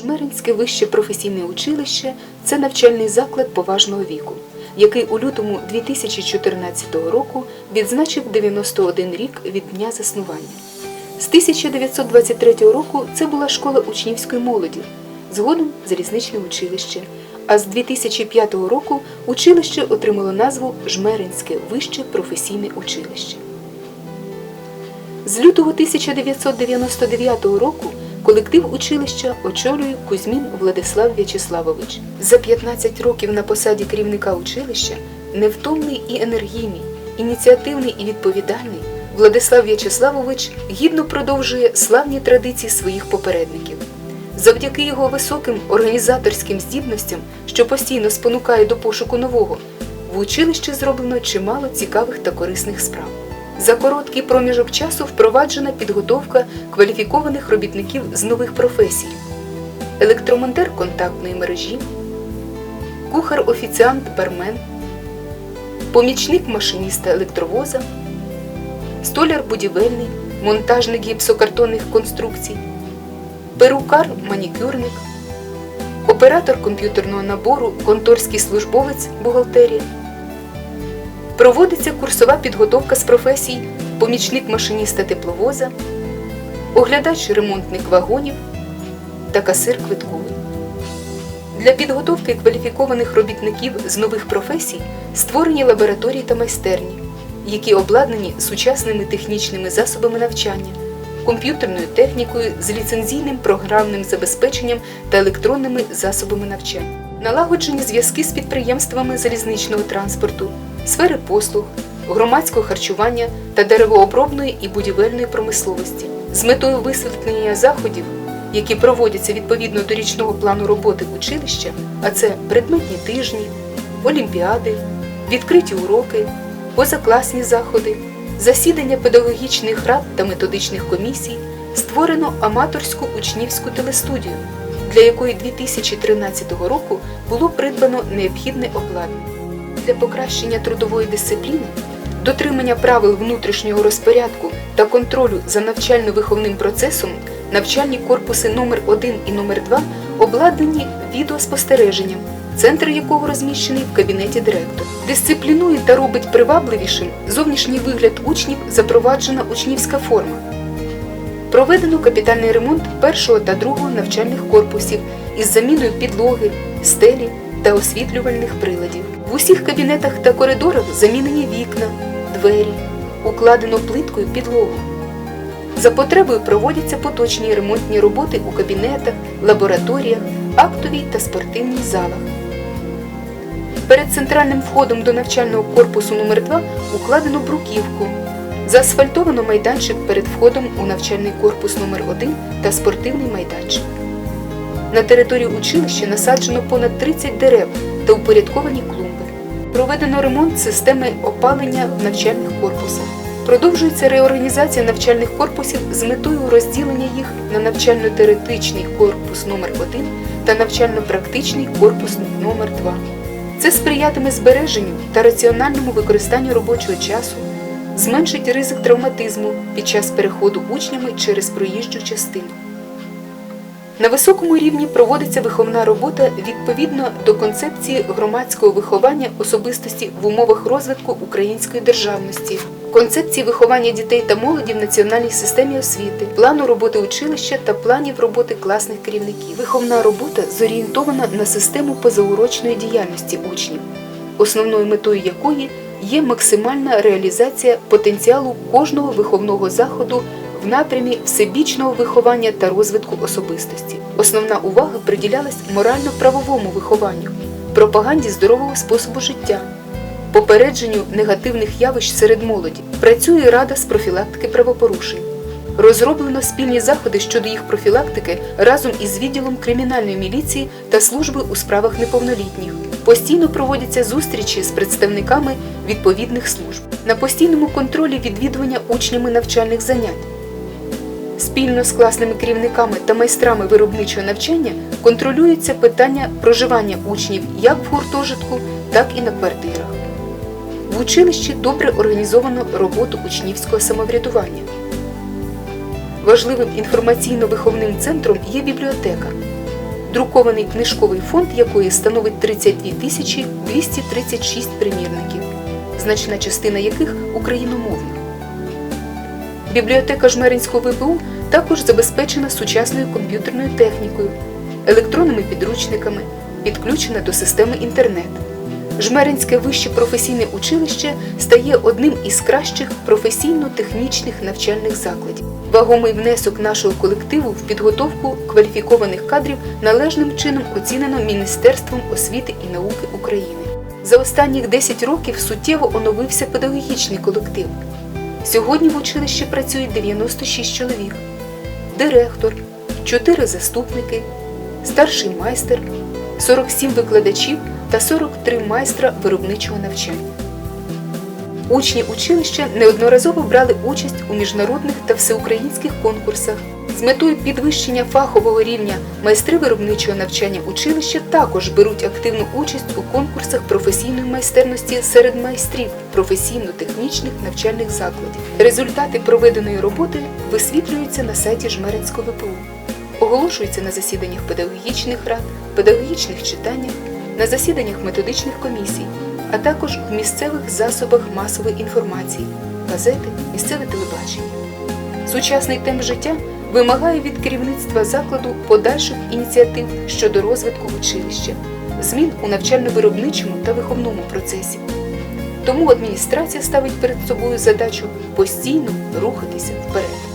Жмеринське вище професійне училище це навчальний заклад поважного віку, який у лютому 2014 року відзначив 91 рік від дня заснування. З 1923 року це була школа учнівської молоді, згодом залізничне училище. А з 2005 року училище отримало назву Жмеринське вище професійне училище. З лютого 1999 року колектив училища очолює Кузьмін Владислав В'ячеславович. За 15 років на посаді керівника училища невтомний і енергійний, ініціативний і відповідальний, Владислав В'ячеславович гідно продовжує славні традиції своїх попередників. Завдяки його високим організаторським здібностям, що постійно спонукає до пошуку нового, в училищі зроблено чимало цікавих та корисних справ. За короткий проміжок часу впроваджена підготовка кваліфікованих робітників з нових професій: електромонтер контактної мережі, кухар-офіціант бармен, помічник машиніста електровоза, столяр будівельний, монтажник гіпсокартонних конструкцій, перукар манікюрник, оператор комп'ютерного набору, конторський службовець бухгалтерія. Проводиться курсова підготовка з професій помічник машиніста тепловоза, оглядач ремонтник вагонів та касир квитковий. Для підготовки кваліфікованих робітників з нових професій створені лабораторії та майстерні, які обладнані сучасними технічними засобами навчання, комп'ютерною технікою з ліцензійним програмним забезпеченням та електронними засобами навчання, налагоджені зв'язки з підприємствами залізничного транспорту, сфери послуг, громадського харчування та деревообробної і будівельної промисловості. З метою висвітлення заходів, які проводяться відповідно до річного плану роботи училища, а це предметні тижні, олімпіади, відкриті уроки, позакласні заходи, засідання педагогічних рад та методичних комісій, створено аматорську учнівську телестудію, для якої 2013 року було придбано необхідне обладнання для покращення трудової дисципліни, дотримання правил внутрішнього розпорядку та контролю за навчально-виховним процесом навчальні корпуси номер 1 і номер 2 обладнані відеоспостереженням, центр якого розміщений в кабінеті директора. Дисциплінує та робить привабливішим зовнішній вигляд учнів запроваджена учнівська форма. Проведено капітальний ремонт першого та другого навчальних корпусів із заміною підлоги, стелі та освітлювальних приладів. В усіх кабінетах та коридорах замінені вікна, двері, укладено плиткою підлогу. За потребою проводяться поточні ремонтні роботи у кабінетах, лабораторіях, актовій та спортивній залах. Перед центральним входом до навчального корпусу номер 2 укладено бруківку. Заасфальтовано майданчик перед входом у навчальний корпус номер 1 та спортивний майданчик. На території училища насаджено понад 30 дерев та упорядковані клумби. Проведено ремонт системи опалення в навчальних корпусах. Продовжується реорганізація навчальних корпусів з метою розділення їх на навчально-теоретичний корпус номер 1 та навчально-практичний корпус номер 2 Це сприятиме збереженню та раціональному використанню робочого часу, зменшить ризик травматизму під час переходу учнями через проїжджу частину. На високому рівні проводиться виховна робота відповідно до концепції громадського виховання особистості в умовах розвитку української державності, концепції виховання дітей та молоді в національній системі освіти, плану роботи училища та планів роботи класних керівників. Виховна робота зорієнтована на систему позаурочної діяльності учнів, основною метою якої є максимальна реалізація потенціалу кожного виховного заходу в напрямі всебічного виховання та розвитку особистості. Основна увага приділялась морально-правовому вихованню, пропаганді здорового способу життя, попередженню негативних явищ серед молоді. Працює рада з профілактики правопорушень. Розроблено спільні заходи щодо їх профілактики разом із відділом кримінальної міліції та служби у справах неповнолітніх. Постійно проводяться зустрічі з представниками відповідних служб на постійному контролі відвідування учнями навчальних занять. Спільно з класними керівниками та майстрами виробничого навчання контролюється питання проживання учнів як в гуртожитку, так і на квартирах. В училищі добре організовано роботу учнівського самоврядування. Важливим інформаційно-виховним центром є бібліотека. друкований книжковий фонд якої становить 32 тисячі 236 примірників, значна частина яких україномовна. Бібліотека Жмеринського ВПУ також забезпечена сучасною комп'ютерною технікою, електронними підручниками, підключена до системи інтернет. Жмеринське вище професійне училище стає одним із кращих професійно-технічних навчальних закладів. Вагомий внесок нашого колективу в підготовку кваліфікованих кадрів належним чином оцінено Міністерством освіти і науки України. За останніх 10 років суттєво оновився педагогічний колектив. Сьогодні в училищі працює 96 чоловік, директор, 4 заступники, старший майстер, 47 викладачів та 43 майстра виробничого навчання. Учні училища неодноразово брали участь у міжнародних та всеукраїнських конкурсах. З метою підвищення фахового рівня майстри виробничого навчання училища також беруть активну участь у конкурсах професійної майстерності серед майстрів професійно-технічних навчальних закладів. Результати проведеної роботи висвітлюються на сайті Жмеринського ВПУ, оголошуються на засіданнях педагогічних рад, педагогічних читаннях, на засіданнях методичних комісій, а також в місцевих засобах масової інформації, газети, місцеве телебачення. Сучасний темп життя вимагає від керівництва закладу подальших ініціатив щодо розвитку училища, змін у навчально-виробничому та виховному процесі. Тому адміністрація ставить перед собою задачу постійно рухатися вперед.